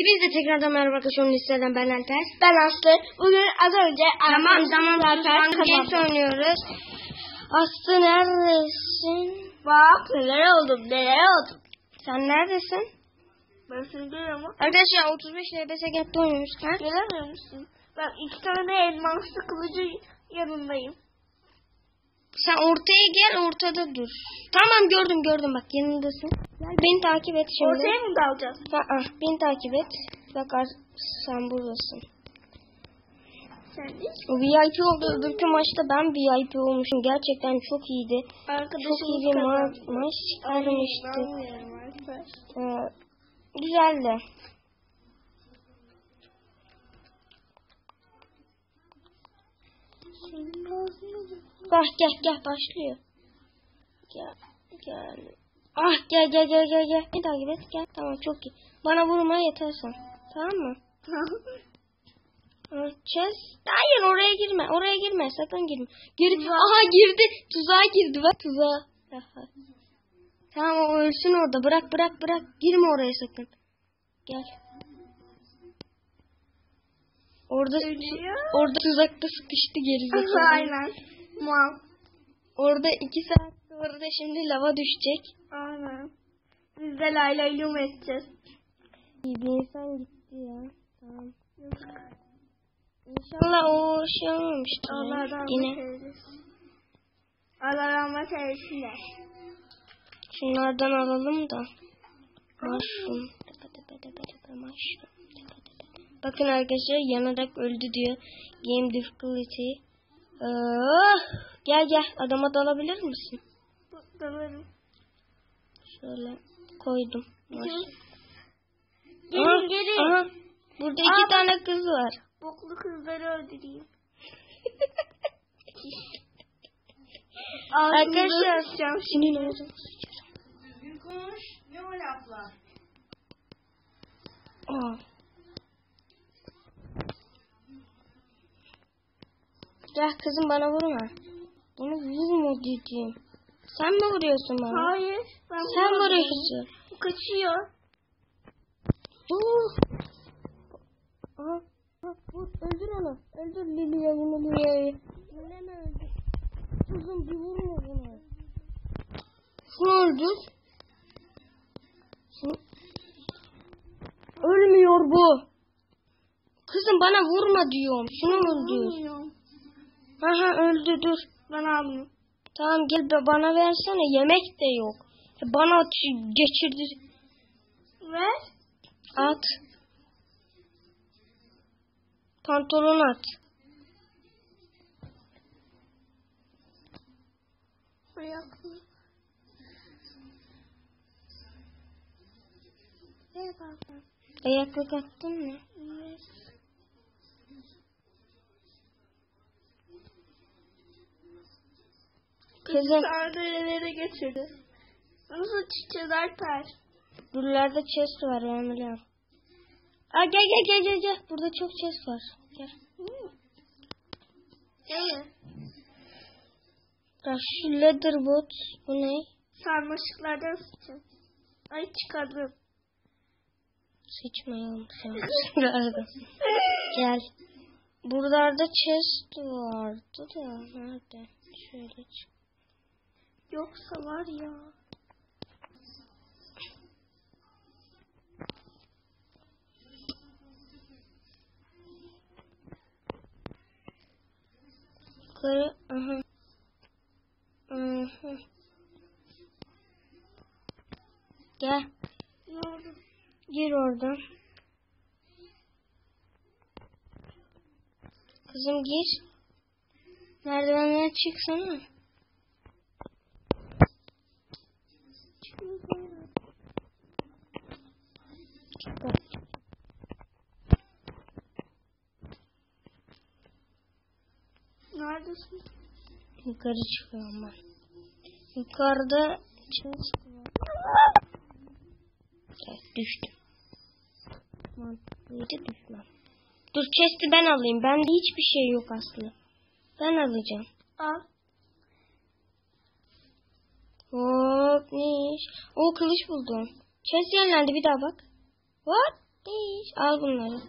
Hepinize tekrardan merhaba arkadaşlar. Listeden ben Alper. Ben Aslı. Bugün az önce zaten Tamam geç kazandım. oynuyoruz. Aslı neredesin? Bak neler oldu neler oldu. Sen neredesin? Ben seni görüyorum Arkadaşlar 35 LBS Gap'te oynuyoruz. Göremiyor musun? Ben iki tane elmaslı kılıcı yanındayım. Sen ortaya gel ortada dur. Tamam gördüm gördüm bak yanındasın. Gel beni takip et şimdi. Ortaya mı dalacağız? Aa, beni takip et. Bak ar- sen buradasın. Sen VIP oldu. Öbürkü maçta ben VIP olmuşum. Gerçekten çok iyiydi. Arkadaşımız Çok iyi bir ma- maç Alper. Ee, güzeldi. Senin ağzını Bak gel gel başlıyor. Gel gel. Ah gel gel gel gel gel. Bir takip et gel. Tamam çok iyi. Bana vurma yeter sen. Tamam mı? Chess. Hayır oraya girme. Oraya girme. Sakın girme. Gir. Aha girdi. Tuzağa girdi bak tuzağa. Tamam o ölsün orada. Bırak bırak bırak. Girme oraya sakın. Gel. Orada Ölüyor. orada tuzakta sıkıştı gerizekalı. Aynen. Mal. Orada iki saat sonra da şimdi lava düşecek. Aynen. Biz de Layla Lum edeceğiz. İyi bir insan gitti ya. Tamam. İnşallah o şey olmamıştır. Allah rahmet eylesin. Allah rahmet eylesin de. şunlardan alalım da. Mushroom. Tepe tepe tepe tepe mushroom. Tepe tepe. Bakın arkadaşlar yanarak öldü diyor. Game difficulty. Ah, gel gel adama dalabilir misin? Dalarım. Şöyle koydum. Gelin gelin. Aha, burada iki Aa, bak. tane kız var. Boklu kızları öldüreyim. Arkadaşlar sıçacağım. senin ağzını Konuş. Ne o laflar? Aa. Ya kızım bana vurma. Bana vurma dedim. Sen mi vuruyorsun bana? Hayır. Ben Sen vuruyorsun. Bu kaçıyor. Dur. Aha. Vur. Öldür onu. Öldür Lilia'yı Lilia'yı. Lilia'yı öldür. Kızım bir vurma buna. Şunu öldür. Şunu... Ölmüyor bu. Kızım bana vurma diyorum. Şunu öldür. Bilmiyorum. Aha öldü dur. Ben aldım. Tamam gel bana versene. Yemek de yok. E, Bana geçirdi. Ver. At. Pantolon at. Ver bakalım. Ayaklık attın mı? Ver. Kızım Sardereleri getirdi. Nasıl çıkacağız Alper? buralarda chest var ben biliyorum. Aa gel gel gel gel gel. Burada çok chest var. Gel. Değil mi? Ya şu leather boot bu ne? Sarmaşıklardan sıçacağız. Ay çıkardım. Sıçmayalım şuralarda. Gel. Buralarda chest vardı da nerede? Şöyle çık. Yoksa var ya. Yukarı. Aha. Aha. Gel. Ne oldu? Gir oradan. Kızım gir. Merdivenden çıksana. Çık bak. Neredesin? Yukarı çıkıyorum ben. Yukarıda chest var. Evet, düştüm. Mantıklıydı düşmem. Dur chest'i ben alayım. Bende hiçbir şey yok aslında. Ben alacağım. Al. Hop ne iş? O kılıç buldum. Chest yenilendi bir daha bak. What? Değil. Al bunları.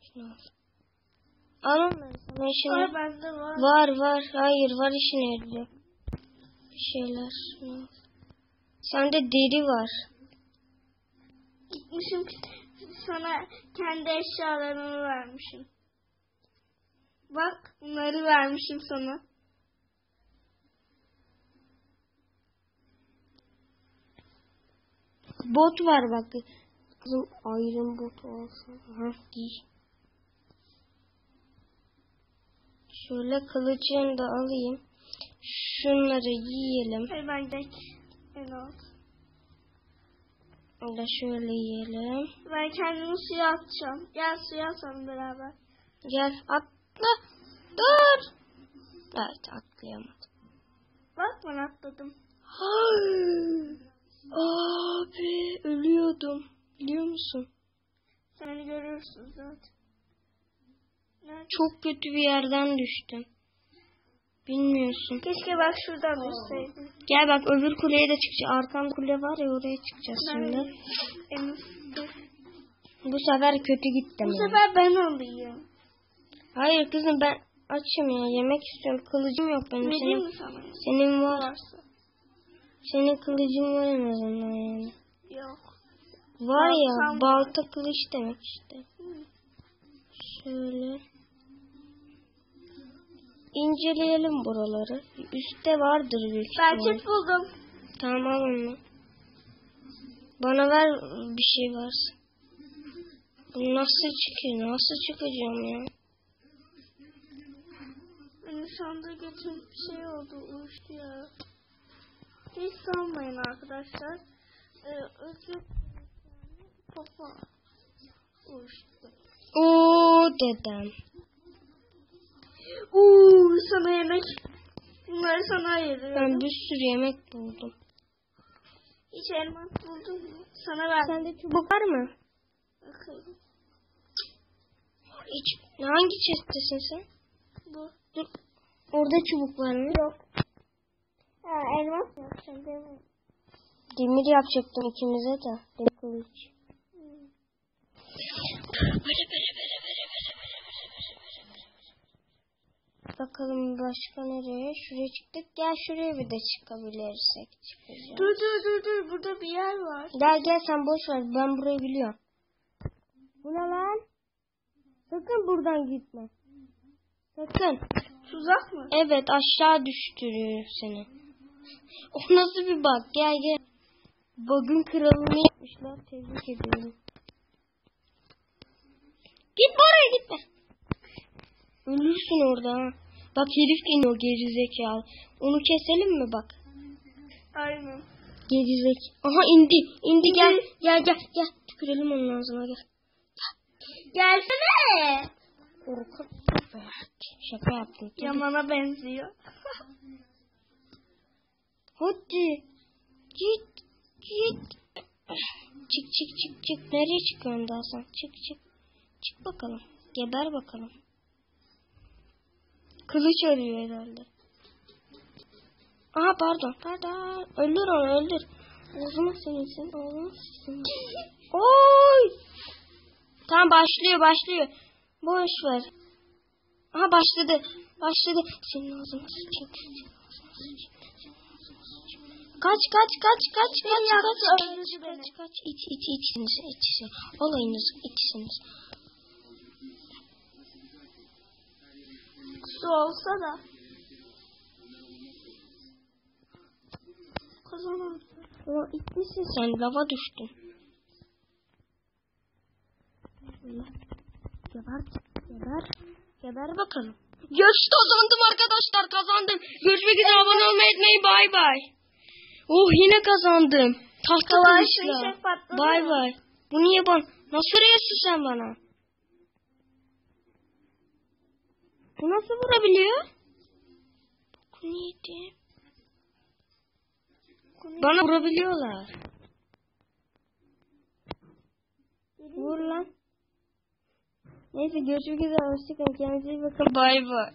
Şunu al. Al onları. Sana işine. Var bende var. Var var. Hayır var işine yarayacak. Bir şeyler. Sende deri var. Gitmişim sana kendi eşyalarımı vermişim. Bak bunları vermişim sana. Bot var bak. Kızım ayrım bot olsun. Ha giy. Şöyle kılıcını da alayım. Şunları yiyelim. Hayır ben de en alt. De şöyle yiyelim. Ben kendimi suya atacağım. Gel suya atalım beraber. Gel atla. Dur. Evet atlayamadım. Bak ben atladım. Abi ölüyordum. Biliyor musun? Seni görürsün zaten. Çok kötü bir yerden düştüm. Bilmiyorsun. Keşke bak şuradan düşseydim. Gel bak öbür kuleye de çıkacağız. Arkamda kule var ya oraya çıkacağız şimdi. Bu sefer kötü gittim. Bu ya. sefer ben alayım. Hayır kızım ben açım ya. Yemek istiyorum. Kılıcım yok benim. Vereyim Senin, mi sana? senin var. Varsa. Senin kılıcın var en azından yani. Yok. Var ya balta kılıç demek işte. Şöyle. İnceleyelim buraları. Üstte vardır büyük Ben ihtimal. çift buldum. Tamam al onu. Bana ver bir şey varsa. Bu nasıl çıkıyor? Nasıl çıkacağım ya? Benim anda götüm bir şey oldu. Uyuştu ya. Hiç sanmayın arkadaşlar. Ee, özür Papa. Uyuştu. Oo dedem. Uuu sana yemek. Bunları sana ayırıyorum. Ben bir sürü yemek buldum. Hiç elmas buldun mu? Sana ver. Sende çubuk var mı? Bakayım. Hiç. Hangi chest'tesin sen? Bu. Dur. Orada çubuk var mı? Yok. Ha, elmas mı yapacaksın değil mi? Demir yapacaktım ikimize de. Demir kılıç. Bakalım başka nereye? Şuraya çıktık. Gel şuraya bir de çıkabilirsek çıkacağız. Dur dur dur dur. Burada bir yer var. Gel gel sen boş ver. Ben burayı biliyorum. Bu ne lan? Sakın buradan gitme. Sakın. Tuzak mı? Evet aşağı düşürüyor seni. O nasıl bir bak? Gel gel. Bugün kralını yapmışlar. Tebrik ediyorum. Gitme oraya gitme. Ölürsün orada ha. Bak herif iniyor gerizekalı. Onu keselim mi bak? Aynen. Gerizek. Aha indi. indi gel. Gel gel gel. Tükürelim onun ağzına gel. Gelsene. Korkak. Şaka yaptım. Tabii. Yaman'a benziyor. Hadi. Git. Git. Çık çık çık çık. Nereye çıkıyorsun daha sen? Çık çık. Çık bakalım. Geber bakalım. Kılıç arıyor herhalde. Aha pardon. Pardon. Öldür onu öldür. Ağzıma seninsin. Ağzıma seninsin. Oy. Tamam başlıyor başlıyor. Boş ver. Aha başladı. Başladı. Senin ağzına sıçayım. Kaç kaç kaç kaç kaç kaç kaç kaç kaç iç iç içsiniz içsiniz. Olayınız içsiniz. Su olsa da. Kazanam. Ulan itmişsin sen lava düştün. Geber geber geber bakalım. Yes kazandım arkadaşlar kazandım. Görüşmek üzere abone olmayı unutmayın bay bay. Oh yine kazandım. Tahta kılıçla. Bay bay. Bu niye bana? Nasıl reaksın sen bana? Bu nasıl vurabiliyor? Neydi? Bana vurabiliyorlar. Vur lan. Neyse görüşmek üzere. Hoşçakalın. Kendinize iyi bakın. Bay bay.